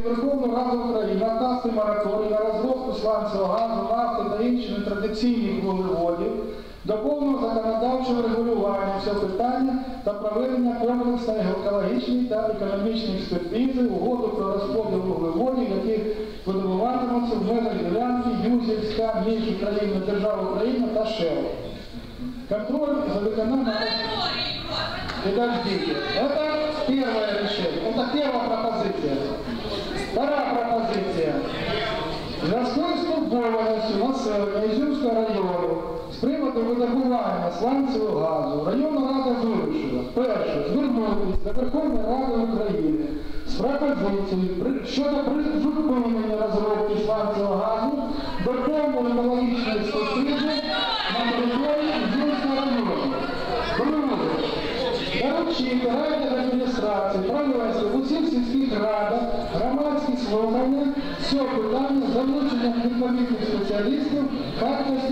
Верховну Раду України накласти мораторій на розробку сланцевого газу, нафти та інших нетрадиційних вуглеводів до повного законодавчого регулювання цього питання та проведення комплексної екологічної та економічної експертизи угоду про розподіл вуглеводів, які видобуватимуться в межах ділянки Юзівська між Україною, державою Україна та ШЕЛ. Контроль за виконанням Подождите. Это первое решение. Это первая пропозиция. Зв'язку з турбованістю населення Ізюмського району з приводу видобування сланцевого газу районна рада вирішила перше звернутися до Верховної Ради України з пропозицією щодо призупинення розробки сланцевого газу до повної екологічної експертизи на території Ізюмського району. Друге. Доручити райдержадміністрації провести в усіх сільських радах слухання цього питання з залученням відповідних спеціалістів, дослідження